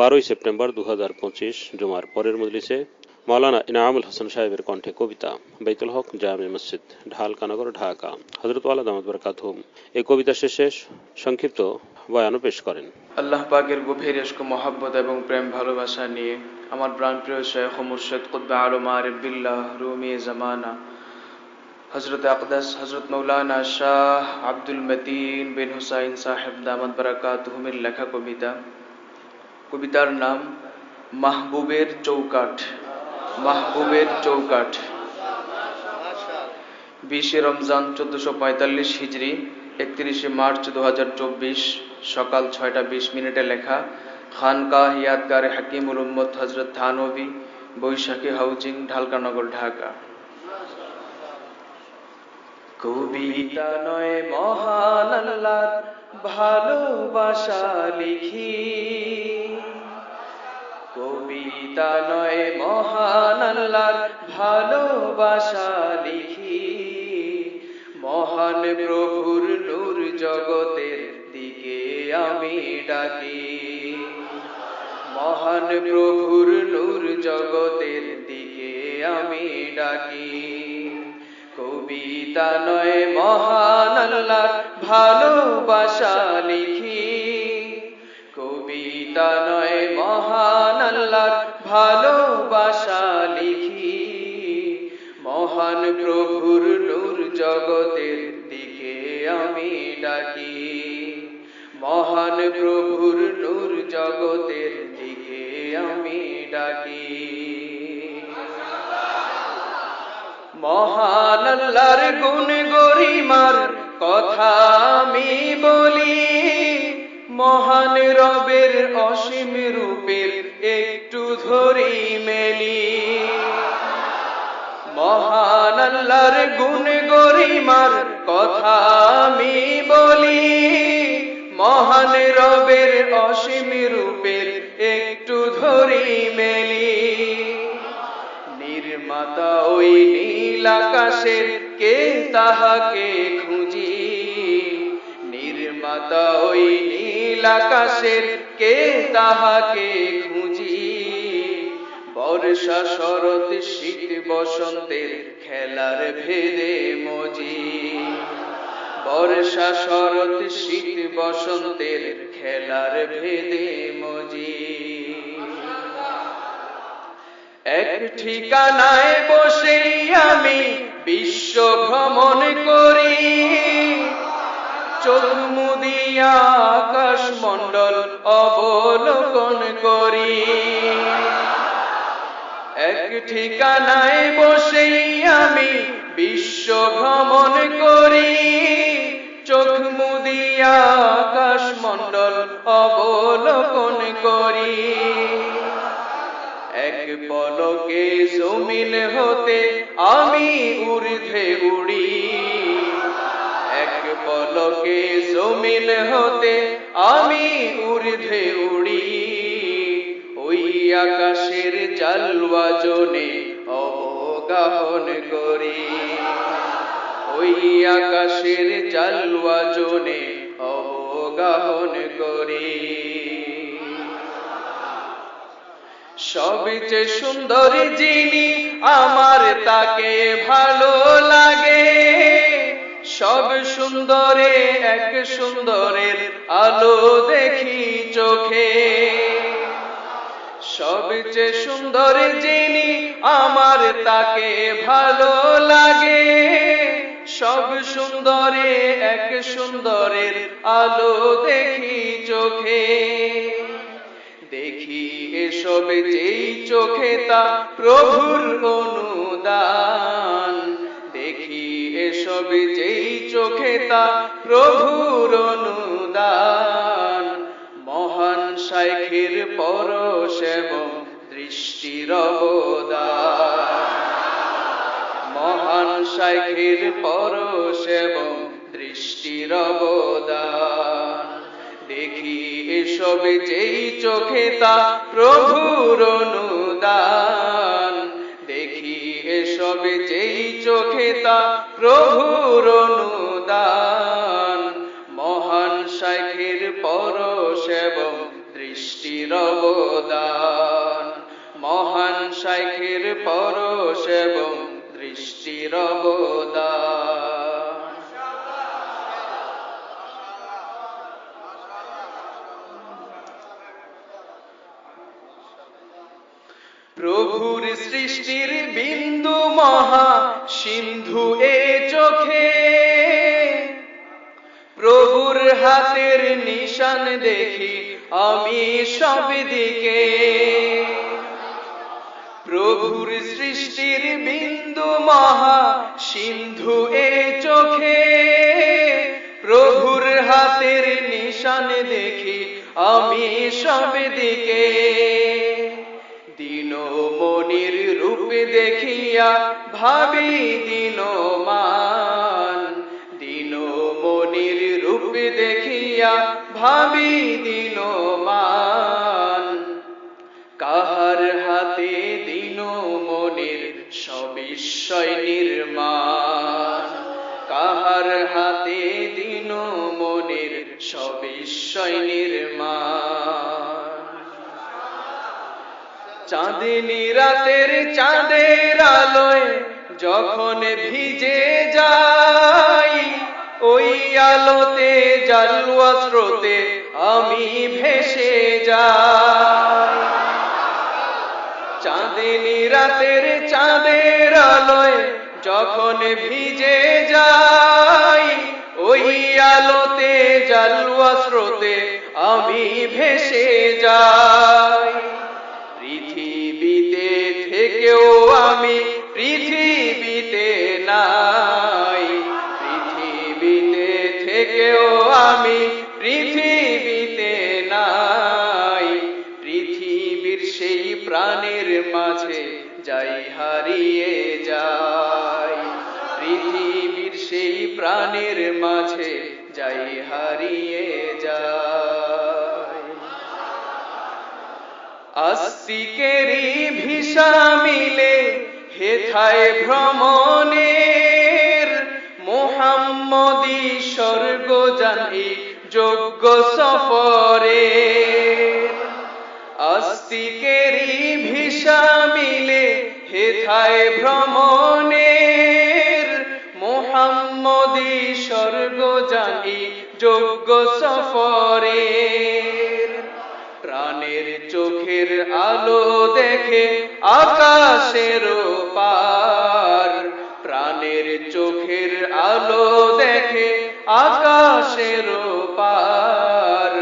বারোই সেপ্টেম্বর দু হাজার পঁচিশ জুমার পরের মজলিসে মাওলানা ইনামুল হাসান সাহেবের কণ্ঠে কবিতা বেতুল হক জামে মসজিদ ঢালকানগর ঢাকা। হজরত আল্লাহ দামদ এই কবিতা শেষে সংক্ষিপ্ত বয়ানও পেশ করেন। আল্লাহ পাকের গভীর ইস্ক মহাব্বত এবং প্রেম ভালোবাসা নিয়ে আমার প্রাণপ্রিয় শেখ মুর্শদ কুদ্বা আলম আরিফ বিল্লাহ রুমি জামানা। হজরত আকদাস হজরত মৌলানা শাহ আব্দুল মতিন বিন হুসাইন সাহেব দামদ বারাকাত হুমের লেখা কবিতা। কবিতার নাম মাহবুবের চৌকাঠ মাহবুবের চৌকাঠ। বিশে রমজান চোদ্দশো পঁয়তাল্লিশ হিজড়ি একত্রিশে মার্চ দু সকাল ছয়টা বিশ মিনিটে লেখা, খানকাহ ইয়াদগারে হাকিমুল উম্মত হজরত থানবী বৈশাখী হাউজিং ঢালকানগর ঢাকা। কবিতা নয়, মহান ভালোবাসা লিখি। কবিতা নয়, মহান আল্লাহর ভালোবাসা লিখি। মহান প্রভুর নূর জগতের দিকে আমি ডাকি। মহান প্রভুর নূর জগতের দিকে আমি ডাকি। কবিতা নয়, মহান আল্লাহর ভালোবাসা লিখি। কবিতা নয়, মহান আল্লাহর ভালোবাসা লিখি। মহান প্রভুর নূর জগতের দিকে আমি ডাকি। মহান প্রভুর নূর জগতের দিকে আমি ডাকি। মহান আল্লাহর গুণ গরিমার কথা আমি বলি। মহান রবের অসীম রূপের একটু ধরি মেলি। মহান আল্লাহর গুণ গরিমার কথা আমি বলি। মহান রবের অসীম রূপের একটু ধরি মেলি। নির্মাতা ওই নীল আকাশের কে তাহাকে খুঁজি? নির্মাতা ওই নীল আকাশের কে তাহাকে খুঁজি? বর্ষা শরৎ, শীত বসন্তের খেলার ভেদে মজি। বর্ষা শরৎ, শীত বসন্তের খেলার ভেদে মজি। এক ঠিকানায় বসেই আমি বিশ্ব ভ্রমণ করি। চোখ মুদিয়া আকাশ মণ্ডল অবলোকন করি। এক ঠিকানায় বসেই আমি বিশ্ব ভ্রমণ করি। চোখ মুদিয়া আকাশ মণ্ডল অবলোকন করি। এক পলকে জমিন হতে আমি ঊর্ধ্বে উড়ি। পলকে জমিন হতে আমি ঊর্ধ্বে উড়ি। ওই আকাশের জালওয়া জনে অবগাহন করি। ওই আকাশের জালওয়া জনে অবগাহন করি। সবচেয়ে সুন্দর যিনি, আমার তাকে ভালো লাগে। সব সুন্দরে এক সুন্দরের আলো দেখি চোখে। সবচেয়ে সুন্দর যিনি আমার তাকে ভালো লাগে। সব সুন্দরে এক সুন্দরের আলো দেখি চোখে। দেখি এসব যেই চোখে তা প্রভুর অনুদান। দেখি এসব যেই চোখে প্রভুর অনুদান। মহান শাইখের পরশ এবং দৃষ্টির মহান শাইখের পরশ এবং দৃষ্টির দেখি এসব যেই চোখে তা প্রভুর অনুদান। দেখি এসব যেই চোখে তা প্রভুর অবদান প্রভুর সৃষ্টির বিন্দু মহা সিন্ধু এ চোখে। প্রভুর হাতের নিশান দেখি আমি সব দিকে প্রভুর সৃষ্টির বিন্দু মহা সিন্ধু এ চোখে। প্রভুর হাতের নিশান দেখি আমি সব দিকে। দিন মনির রূপ দেখিয়া ভাবি দিন মান দিন মনির রূপ দেখিয়া ভাবি দিন সবিশ্বয় নির্মাণ। কাহার হাতে দিন মনির সবিশ্বয় নির্মাণ। চাঁদিনী রাতের চাঁদের আলোয় যখন ভিজে যাই, ওই আলোতে জালুয়া স্রোতে আমি ভেসে যাই। চাঁদিনী রাতের আলোয় যখন ভিজে যাই ওই আলোতে জালুয়া স্রোতে আমি ভেসে যাই। হেথায় ভ্রমণের মোহাম্মদী স্বর্গ জানি, যোগ্য সফরে। আস্তিকেরই ভিসা মিলে হেথায় ভ্রমণের মোহাম্মদী স্বর্গ জানি, যোগ্য সফরের চোখের আলো দেখে আকাশের পার প্রাণের চোখের আলো দেখে আকাশের পার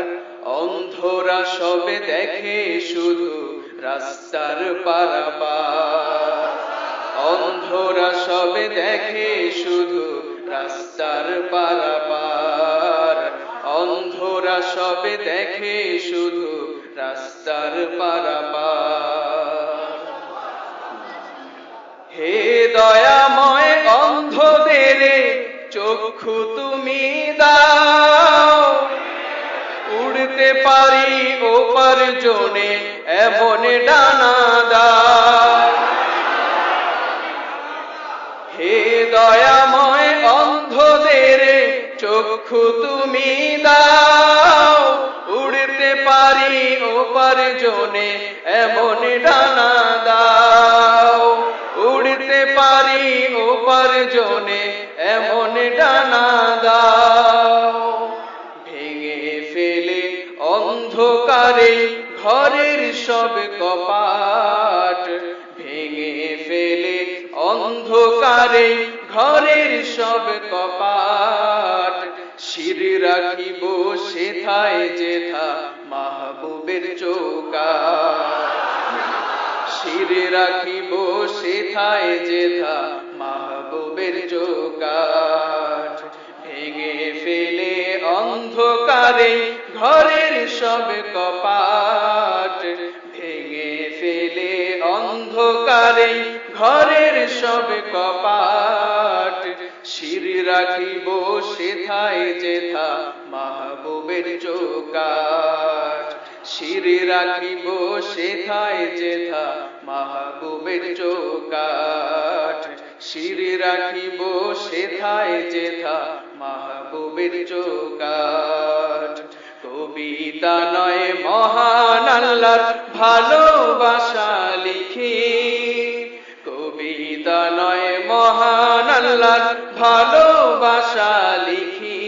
অন্ধরা সবে দেখে শুধু রাস্তার পারাপার। অন্ধরা সবে দেখে শুধু রাস্তার পারাপার। অন্ধরা সবে দেখে শুধু রাস্তার পারাপার হে দয়াময় অন্ধদের, চক্ষু তুমি দাও। উড়তে পারি ওপার জনে, এমন ডানা দাও। হে দয়াময় অন্ধদের, চক্ষু তুমি দাও। জনে এমন ডানা দাও। উড়তে পারি ওপার জনে এমন ডানা দাও। ভেঙে ফেলে অন্ধকারে ঘরের সব কপাট। ভেঙে ফেলে অন্ধকারে ঘরের সব কপাট। শির রাখিব সেথায় যেথা মাহবুবের চৌকা শির রাখিব সেথায় যেথা মাহবুবের চৌকাট ভেঙে ফেলে অন্ধকারে ঘরের সব কপাট। ভেঙে ফেলে অন্ধকারে ঘরের সব কপাট। শির রাখিব সেথায় যেথা মাহবুবের চৌকাট শির রাখিব সেথায় যেথা মাহবুবের চৌকাট শির রাখিব সেথায় যেথা মাহবুবের চৌকাট কবিতা নয়, মহান আল্লাহর ভালোবাসা লিখি। কবিতা নয়, মহান আল্লাহর ভালোবাসা লিখি।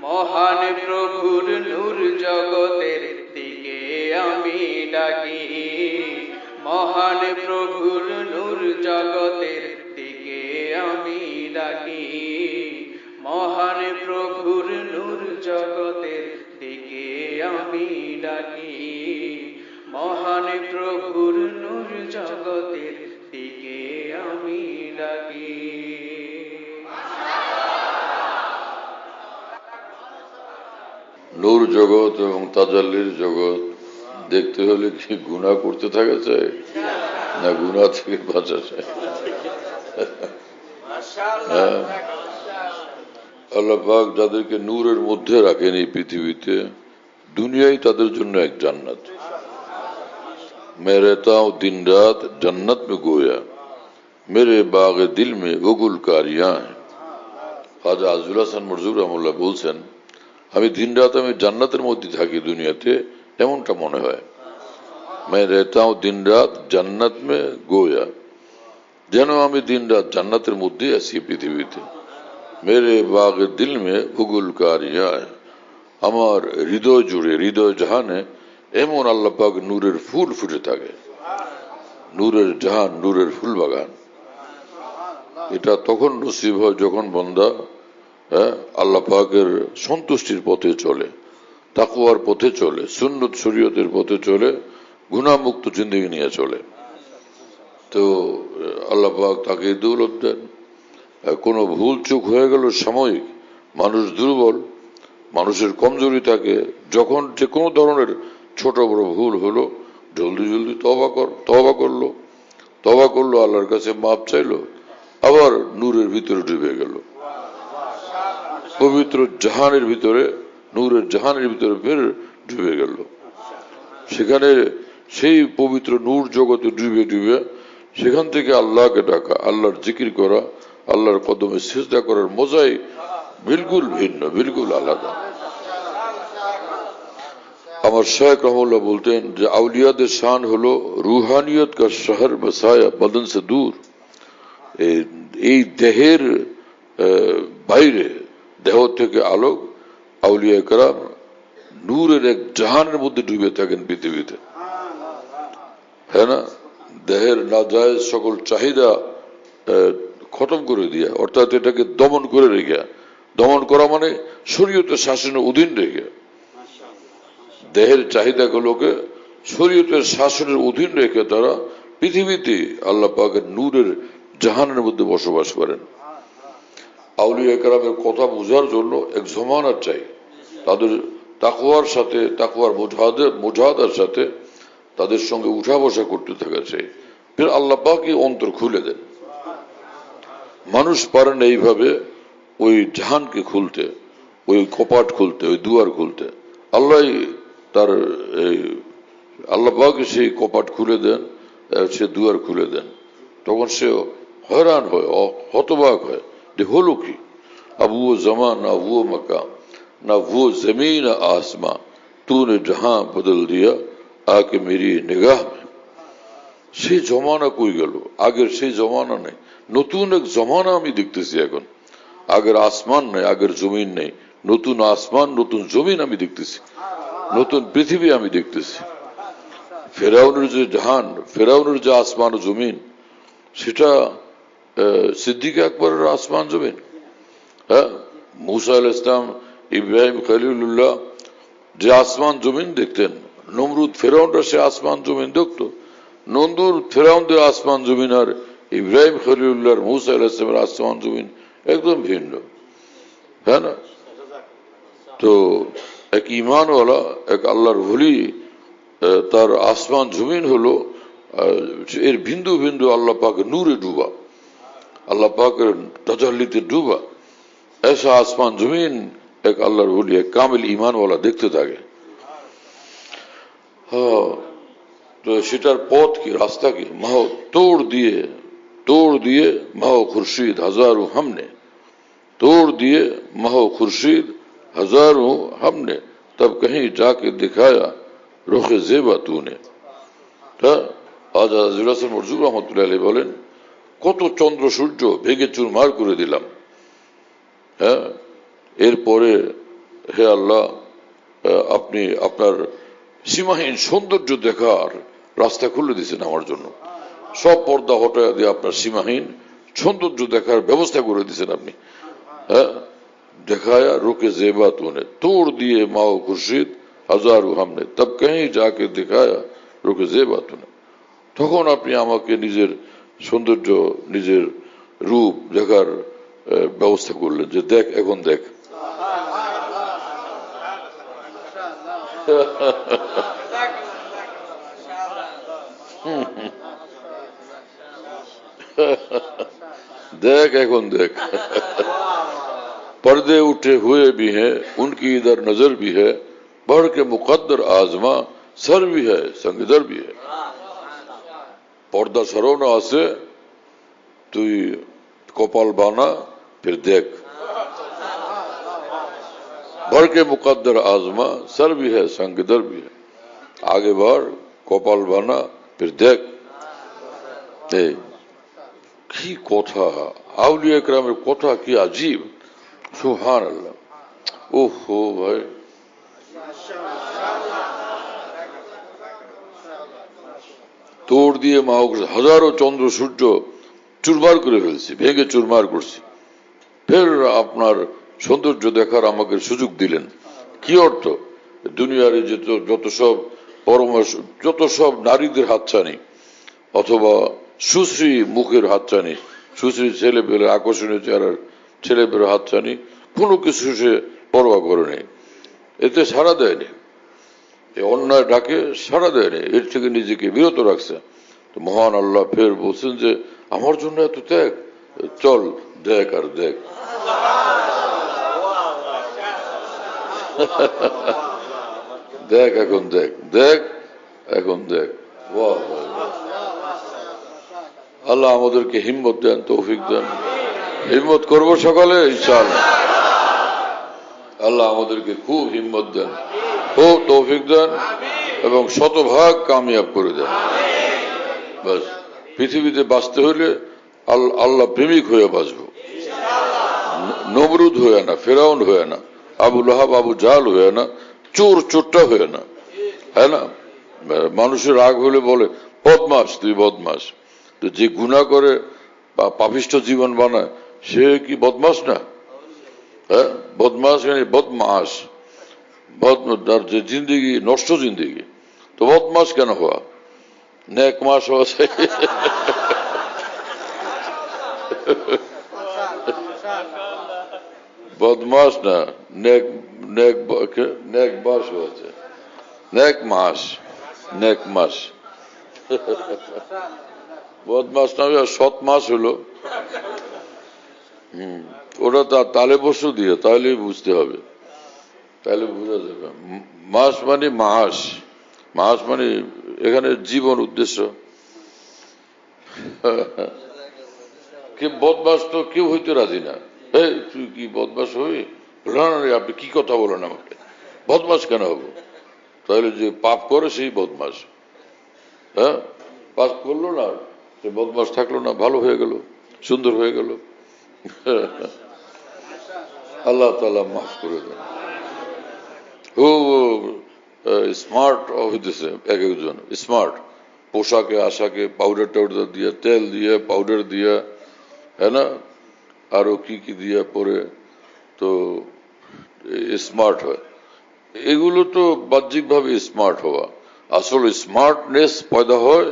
মহান প্রভুর নূর ডাকি। মহান প্রভুর নূর জগতের দিকে আমি ডাকি। মহান প্রভুর নূর জগতের দিকে আমি ডাকি। মহান প্রভুর নূর জগতের দিকে আমি ডাকি। নূর জগৎ এবং তাজাল্লির জগৎ। দেখতে হলে কি গুণা করতে থাকা চাই না গুণা থেকে বাঁচা চাই হ্যাঁ। আল্লাহ পাক যাদেরকে নূরের মধ্যে রাখেন এই পৃথিবীতে দুনিয়াই তাদের জন্য এক জান্নাত मैं रहता हूं दिन रात जन्नत में गोया मेरे बाग दिल में वो गुलकारियां हैं খাজা আজুল হাসান মরজুর রহমুল্লাহ বলছেন আমি দিন রাত আমি জান্নাতের মধ্যে থাকি দুনিয়াতে এমনটা মনে হয় मैं रहता हूं दिन रात জান্নাত মে গোয়া যেন আমি দিন রাত জান্নাতের মধ্যে আছি পৃথিবীতে মেরে বাগের দিল মে ভূগুল কারিয়া আমার হৃদয় জুড়ে হৃদয় জাহানে এমন আল্লাহ পাক নূরের ফুল ফুটে থাকে নূরের জাহান নূরের ফুল বাগান এটা তখন নসিব হয় যখন বন্দা হ্যাঁ, আল্লাহ পাকের সন্তুষ্টির পথে চলে তাকুয়ার পথে চলে, সুন্নত শরীয়তের পথে চলে গুণামুক্ত জিন্দগি নিয়ে চলে। তো, আল্লাহ তাকে দৌলত দেন। কোনো ভুল চুক হয়ে গেল সাময়িক, মানুষ দুর্বল, মানুষের কমজোরি থাকে যখন যে কোনো ধরনের ছোট বড় ভুল হলো, জলদি জলদি তবা কর তবা করল। তবা করল, আল্লাহর কাছে মাপ চাইলো, আবার নূরের ভিতরে ডুবে গেল। পবিত্র জাহানের ভিতরে নূরের জাহানের ভিতরে ফের ডুবে গেল। সেখানে সেই পবিত্র নূর জগতে ডুবে ডুবে সেখান থেকে আল্লাহকে ডাকা, আল্লাহর জিকির করা, আল্লাহর কদমে চেষ্টা করার মজাই বিলকুল ভিন্ন, বিলকুল আলাদা। আমার শেখ রহমুল্লাহ বলতেন যে আউলিয়াদের শান হলো রুহানিয়ত কা শহর বসায়া বদন সে দূর। এই- দেহের বাইরে দেহ থেকে আলোক আউলিয়া কারাম নূরের এক জাহানের মধ্যে ডুবে থাকেন পৃথিবীতে। হ্যাঁ না? দেহের নাজায়জ সকল চাহিদা খতম করে দিয়া, অর্থাৎ এটাকে দমন করে রেখে, দমন করা মানে শরীয়তের শাসনের অধীন রেখে। দেহের চাহিদাগুলোকে শরীয়তের শাসনের অধীন রেখে তারা পৃথিবীতে আল্লাহ পাকের নূরের জাহানের মধ্যে বসবাস করেন। আউলিয়া একরামের কথা বোঝার জন্য এক জমানার চাই। তাদের তাকুয়ার সাথে তাকুয়ার মোজাহাদের সাথে তাদের সঙ্গে উঠা বসা করতে থাকা চাই। ফের আল্লাহ পাকই অন্তর খুলে দেন। মানুষ পারেন এইভাবে ওই জাহানকে খুলতে, ওই কপাট খুলতে, ওই দুয়ার খুলতে। আল্লাহ তার এই, আল্লাহ পাকে সেই কপাট খুলে দেন, সে দুয়ার খুলে দেন। তখন সে হয়রান হয় হতবাক হয়। যে হলো কি अब वो जमा ना वो मकाम ना वो जमीन ना आसमां तूने जहां बदल दिया आके मेरी निगाह में সেই জমানা কই গেল আগের সেই জমানা নেই নতুন এক জমানা আমি দেখতেছি এখন আগের আসমান নেই আগের জমিন নেই নতুন আসমান নতুন জমিন আমি দেখতেছি নতুন পৃথিবী আমি দেখতেছি ফেরাউনের যে জাহান ফেরাউনের যে আসমান ও জমিন সেটা আহ, সিদ্দিক আকবরের আসমান জমিন। হ্যাঁ? মুসা আল ইসলাম ইব্রাহিম খলিলুল্লাহ যে আসমান জমিন দেখতেন, নমরুদ ফেরাউনরা সে আসমান জমিন দেখতো। নন্দুর ফেরাউনদের আসমান জমিন আর ইব্রাহিম খলিউল্লাহর মুসা আল ইসলামের আসমান জমিন একদম ভিন্ন। হ্যাঁ না? তো এক ইমানওয়ালা এক আল্লাহর ভলি তার আসমান জমিন হলো এর বিন্দু বিন্দু আল্লাহ পাকের নূরে ডুবা। اللہ پاک تجلی ڈوبا۔ ایسا آسمان زمین ایک اللہ رب ایک کامل ایمان والا دیکھتے تھا کہ ہاں، تو شٹر پوت کی، راستہ کی مہو توڑ دیے توڑ دیئے، ماہو خورشید، ہزاروں ہم نے۔ توڑ دیئے مہو خرشید ہزاروں ہم نے۔ تب کہیں جا کے دکھایا، رخ زیبہ تو نے۔ ہاں، آج حضرت مرزو رحمۃ اللہ علیہ بولے কত চন্দ্র সূর্য ভেঙে চুরমার করে দিলাম। হ্যাঁ? এরপরে, হে আল্লাহ আপনি আপনার সীমাহীন সৌন্দর্য দেখার রাস্তা খুলে দিয়েছেন আমার জন্য। সব পর্দা হটায় দিয়ে আপনার সীমাহীন সৌন্দর্য দেখার ব্যবস্থা করে দিয়েছেন আপনি। হ্যাঁ? দেখায়া রুকে জেবা তুনে তোর দিয়ে মাও খুরশিদ, হাজার হামনে তব কहीं जाके दिखाया রুকে জেবা তুনে তখন আপনি আমাকে নিজের সৌন্দর্য، নিজের রূপ، দেখার ব্যবস্থা করলেন যে দেখ، এখন দেখ। دیکھ ایک ان دیکھ پردے اٹھے ہوئے بھی ہیں ان کی ادھر نظر بھی ہے بڑھ کے مقدر آزما سر بھی ہے سنگدر بھی ہے پردہ سرو نہ آسے تو کوپال بانا پھر دیکھ بھر کے مقدر آزما سر بھی ہے سنگ در بھی ہے آگے بار کوپال بانا پھر دیکھ کی کوتھا آؤلی اکرام کوتھا کی عجیب سبحان اللہ اوہ بھائی তোর দিয়ে মা হাজারো চন্দ্র সূর্য চুরমার করে ফেলছি, ভেঙে চুরমার করছি। ফের আপনার সৌন্দর্য দেখার আমাকে সুযোগ দিলেন। কি অর্থ? দুনিয়ার যে যত- সব পরমাশ যত সব নারীদের হাতছানি, অথবা সুশ্রী মুখের হাতছানি, সুশ্রী ছেলে পেলে আকর্ষণীয় চেহারার ছেলে পেলে হাতছানি, কোনো কিছু সে পরোয়া করে নেই। এতে সাড়া দেয়নি। এই অন্যায় ডাকে সাড়া দেয়নি এর থেকে নিজেকে বিরত রাখছে। তো মহান আল্লাহ ফের বলছেন যে, আমার জন্য এত ত্যাগ? চল, দেখ আর দেখ। দেখ, এখন দেখ। দেখ, এখন দেখ। আল্লাহ আমাদেরকে হিম্মত দেন, তৌফিক দেন। হিম্মত করব সকালে, ইনশাআল্লাহ। আল্লাহ আমাদেরকে খুব হিম্মত দেন। খুব তৌফিক দেন এবং শতভাগ কামিয়াব করে দেন। বাস, পৃথিবীতে বাঁচতে হলে আল্লাহ প্রেমিক হয়ে বাঁচবো। ন- নমরুদ হয়ে না, ফেরাউন হয়ে না, আবু লাহাব, আবু জাল হয়ে না, চোর চোরটা হয়ে না। হ্যাঁ না? মানুষের রাগ হলে বলে, বদমাস, তুই বদমাস। তো যে গুণা করে পাপিষ্ট জীবন বানায়, সে কি বদমাস না? হ্যাঁ? বদমাস মানে বদমাস। জিন্দিগি, নষ্ট জিন্দিগি। তো বদমাস কেন হওয়া? নেক মাস হওয়া চাই। বদমাস না নেক কে- নেক মাস নেক মাস বদমাস না সৎ মাস হলো। হম ওটা তালে বসু দিয়ে তাহলেই বুঝতে হবে। তাহলে বোঝা যাবে। মাস মানে মাস। মাস মানে এখানে জীবন উদ্দেশ্য। বদমাস তো কেউ হইতে রাজি না। তুই কি বদমাস হবি? না আপনি কি কথা বলেন আমাকে? বদমাস কেন হব? তাহলে যে পাপ করে সেই বদমাস। হ্যাঁ? পাপ করল না, সে বদমাস থাকল না, ভালো হয়ে গেল, সুন্দর হয়ে গেল। আল্লাহ তালা মাফ করে দেন। খুব স্মার্ট হইতেছে এক একজন স্মার্ট পোশাকে আশাকে পাউডার টাউডার দিয়ে তেল দিয়ে পাউডার দিয়ে হ্যাঁ না আরও কি কি দিয়ে পরে তো স্মার্ট হয় এগুলো তো বাহ্যিকভাবে স্মার্ট হওয়া আসলে স্মার্টনেস পয়দা হয়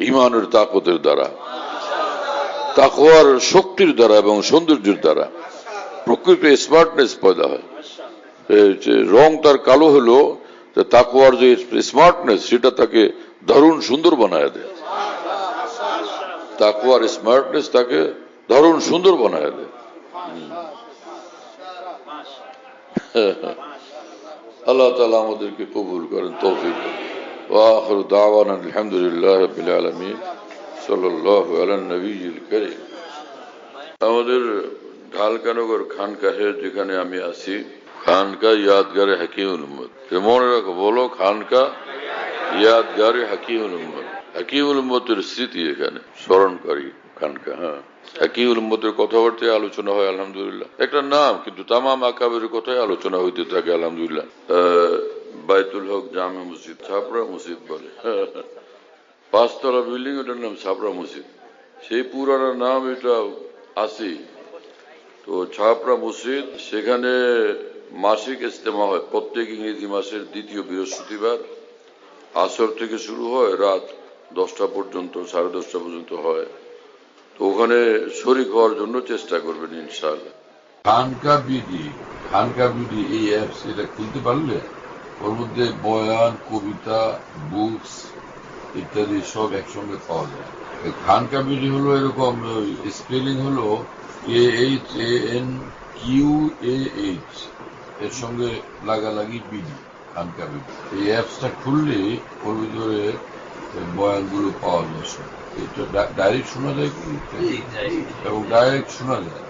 ইমানের তাকতের দ্বারা তাকওয়ার শক্তির দ্বারা এবং সৌন্দর্যের দ্বারা প্রকৃত স্মার্টনেস পয়দা হয় রং তার কালো হলো যে তাকওয়ার যে স্মার্টনেস সেটা তাকে দারুণ সুন্দর বানায় দেয় তাকওয়ার স্মার্টনেস তাকে দারুণ সুন্দর বানায় দেয় আল্লাহ তালা আমাদেরকে কবুল করেন তৌফিক দেন। وآخر دعوانا الحمد لله رب العالمين صلى الله على النبي الكريم আমাদের ঢালকানগর খানকাহে যেখানে আমি আছি খানকা ইয়াদগারে হাকিমুল উম্মত। মনে রাখো, বলো খানকা ইয়াদগারে হাকিমুল উম্মত। হাকিমুল উম্মতের স্মৃতি এখানে, স্মরণকারী খানকা হ্যাঁ। উম্মতের কথাবার্তায় আলোচনা হয়, আলহামদুলিল্লাহ। একটা নাম, কিন্তু তামাম আকাবের কথাই আলোচনা হইতে থাকে, আলহামদুলিল্লাহ। বাইতুল হক জামে মসজিদ ছাপড়া মসজিদ বলে। পাঁচতলা বিল্ডিং, ওটার নাম ছাপড়া মসজিদ। সেই পুরানো নাম এটা আছে তো ছাপড়া মসজিদ, সেখানে মাসিক ইস্তেমা হয়। প্রত্যেক ইংরেজি মাসের দ্বিতীয় বৃহস্পতিবার। আসর থেকে শুরু হয়, রাত দশটা পর্যন্ত, সাড়ে দশটা পর্যন্ত হয়। তো ওখানে শরিক হওয়ার জন্য চেষ্টা করবেন, ইনশাআল্লাহ। খানকা বিডি খানকা বিডি এই অ্যাপস এটা পারলে ওর মধ্যে বয়ান, কবিতা বুকস ইত্যাদি সব একসঙ্গে পাওয়া যায়। খানকা বিডি হলো এরকম স্পেলিং হলো A H A N Q A H এর সঙ্গে লাগালাগি বিডি খানকা বিডি এই অ্যাপসটা খুললে ওর ভিতরে বয়ানগুলো পাওয়া যায়। এটা ডাইরেক্ট শোনা যায় কি? এবং ডাইরেক্ট শোনা যায়।